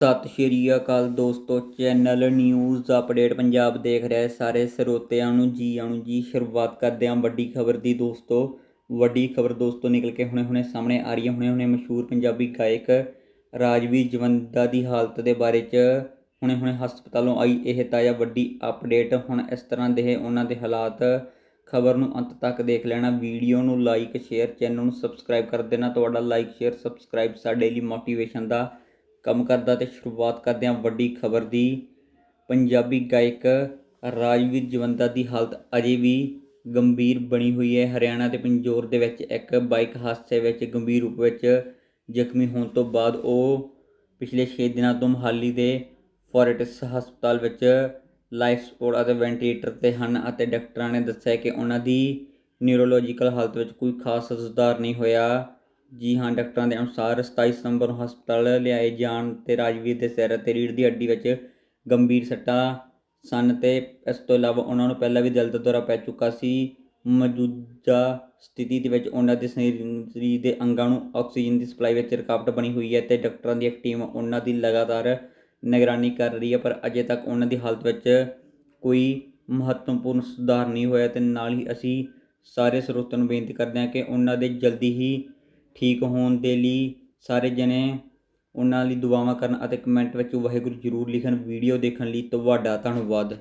ਸਤਿ ਸ਼੍ਰੀ ਅਕਾਲ ਦੋਸਤੋ, channel news update Punjab ਦੇਖ ਰਹੇ ਸਾਰੇ ਸਰੋਤਿਆਂ ਨੂੰ ਜੀ ਆਣੂ ਜੀ। ਸ਼ੁਰੂਆਤ ਕਰਦੇ ਹਾਂ ਵੱਡੀ ਖਬਰ ਦੀ ਦੋਸਤੋ। ਵੱਡੀ ਖਬਰ ਦੋਸਤੋ ਨਿਕਲ ਕੇ ਹੁਣੇ-ਹੁਣੇ ਸਾਹਮਣੇ ਆ ਰਹੀ ਹੈ। ਹੁਣੇ-ਹੁਣੇ ਮਸ਼ਹੂਰ ਪੰਜਾਬੀ ਗਾਇਕ ਰਾਜਵੀਰ ਜਵੰਦਾ ਦੀ ਹਾਲਤ ਦੇ ਬਾਰੇ 'ਚ ਹੁਣੇ-ਹੁਣੇ ਹਸਪਤਾਲੋਂ ਆਈ ਇਹ ਤਾਜ਼ਾ ਵੱਡੀ ਅਪਡੇਟ। ਹੁਣ ਇਸ ਤਰ੍ਹਾਂ ਦੇ ਉਹਨਾਂ ਦੇ ਹਾਲਾਤ ਖਬਰ ਨੂੰ ਅੰਤ ਤੱਕ ਦੇਖ ਲੈਣਾ। ਵੀਡੀਓ ਨੂੰ ਲਾਈਕ, ਸ਼ੇਅਰ, ਚੈਨਲ ਨੂੰ ਸਬਸਕ੍ਰਾਈਬ ਕਰ ਦੇਣਾ। ਤੁਹਾਡਾ ਲਾਈਕ, ਸ਼ੇਅਰ, ਸਬਸਕ੍ਰਾਈਬ ਸਾਡੇ ਲਈ ਮੋਟੀਵੇਸ਼ਨ ਦਾ ਕੰਮ ਕਰਦਾ ਤੇ ਸ਼ੁਰੂਆਤ ਕਰਦੇ ਹਾਂ ਵੱਡੀ ਖਬਰ ਦੀ। ਪੰਜਾਬੀ ਗਾਇਕ ਰਾਜਵੀਰ ਜਵੰਦਾ ਦੀ ਹਾਲਤ ਅਜੇ ਵੀ ਗੰਭੀਰ ਬਣੀ ਹੋਈ ਹੈ। ਹਰਿਆਣਾ ਤੇ ਪੰਜੋਰ ਦੇ ਵਿੱਚ ਇੱਕ ਬਾਈਕ ਹਾਦਸੇ ਵਿੱਚ ਗੰਭੀਰ ਰੂਪ ਵਿੱਚ ਜ਼ਖਮੀ ਹੋਣ ਤੋਂ ਬਾਅਦ ਉਹ ਪਿਛਲੇ 6 ਦਿਨਾਂ ਤੋਂ ਮੁਹਾਲੀ ਦੇ ਫੋਰਟਿਸ ਹਸਪਤਾਲ ਵਿੱਚ ਲਾਈਫ ਸਪੋਰਟ ਅਤੇ ਵੈਂਟੀਲੇਟਰ ਤੇ ਹਨ ਅਤੇ ਡਾਕਟਰਾਂ ਨੇ ਦੱਸਿਆ ਕਿ ਉਹਨਾਂ ਦੀ ਨਿਊਰੋਲੋਜੀਕਲ ਹਾਲਤ ਵਿੱਚ ਕੋਈ ਖਾਸ ਸੁਧਾਰ ਨਹੀਂ ਹੋਇਆ। ਜੀ ਹਾਂ, ਡਾਕਟਰਾਂ ਦੇ ਅਨੁਸਾਰ 27 ਸਤੰਬਰ ਨੂੰ ਹਸਪਤਾਲ ਲਿਆਏ ਜਾਣ ਤੇ ਰਾਜਵੀਰ ਦੇ ਸਿਰ ਅਤੇ ਰੀੜ੍ਹ ਦੀ ਹੱਡੀ ਵਿੱਚ ਗੰਭੀਰ ਸੱਟਾਂ ਸਨ ਤੇ ਇਸ ਤੋਂ ਇਲਾਵਾ ਉਹਨਾਂ ਨੂੰ ਪਹਿਲਾਂ ਵੀ ਦਿਲ ਦਾ ਦੌਰਾ ਪੈ ਚੁੱਕਾ ਸੀ। ਮੌਜੂਦਾ ਸਥਿਤੀ ਦੇ ਵਿੱਚ ਉਹਨਾਂ ਦੇ ਸਰੀਰ ਸਰੀਰ ਦੇ ਅੰਗਾਂ ਨੂੰ ਆਕਸੀਜਨ ਦੀ ਸਪਲਾਈ ਵਿੱਚ ਰੁਕਾਵਟ ਬਣੀ ਹੋਈ ਹੈ ਤੇ ਡਾਕਟਰਾਂ ਦੀ ਇੱਕ ਟੀਮ ਉਹਨਾਂ ਦੀ ਲਗਾਤਾਰ ਨਿਗਰਾਨੀ ਕਰ ਰਹੀ ਹੈ ਪਰ ਅਜੇ ਤੱਕ ਉਹਨਾਂ ਦੀ ਹਾਲਤ ਵਿੱਚ ਕੋਈ ਮਹੱਤਵਪੂਰਨ ਸੁਧਾਰ ਨਹੀਂ ਹੋਇਆ ਤੇ ਨਾਲ ਹੀ ਅਸੀਂ ਸਾਰੇ ਸਰੋਤਾਂ ਨੂੰ ਬੇਨਤੀ ਕਰਦੇ ਹਾਂ ਕਿ ਉਹਨਾਂ ਦੇ ਜਲਦੀ ਹੀ ਠੀਕ ਹੋਣ ਦੇ ਲਈ ਸਾਰੇ ਜਣੇ ਉਹਨਾਂ ਲਈ ਦੁਆਵਾਂ ਕਰਨ ਅਤੇ ਕਮੈਂਟ ਵਿੱਚ ਵਾਹਿਗੁਰੂ ਜ਼ਰੂਰ ਲਿਖਣ ਵੀਡੀਓ ਦੇਖਣ ਲਈ ਤੁਹਾਡਾ ਧੰਨਵਾਦ।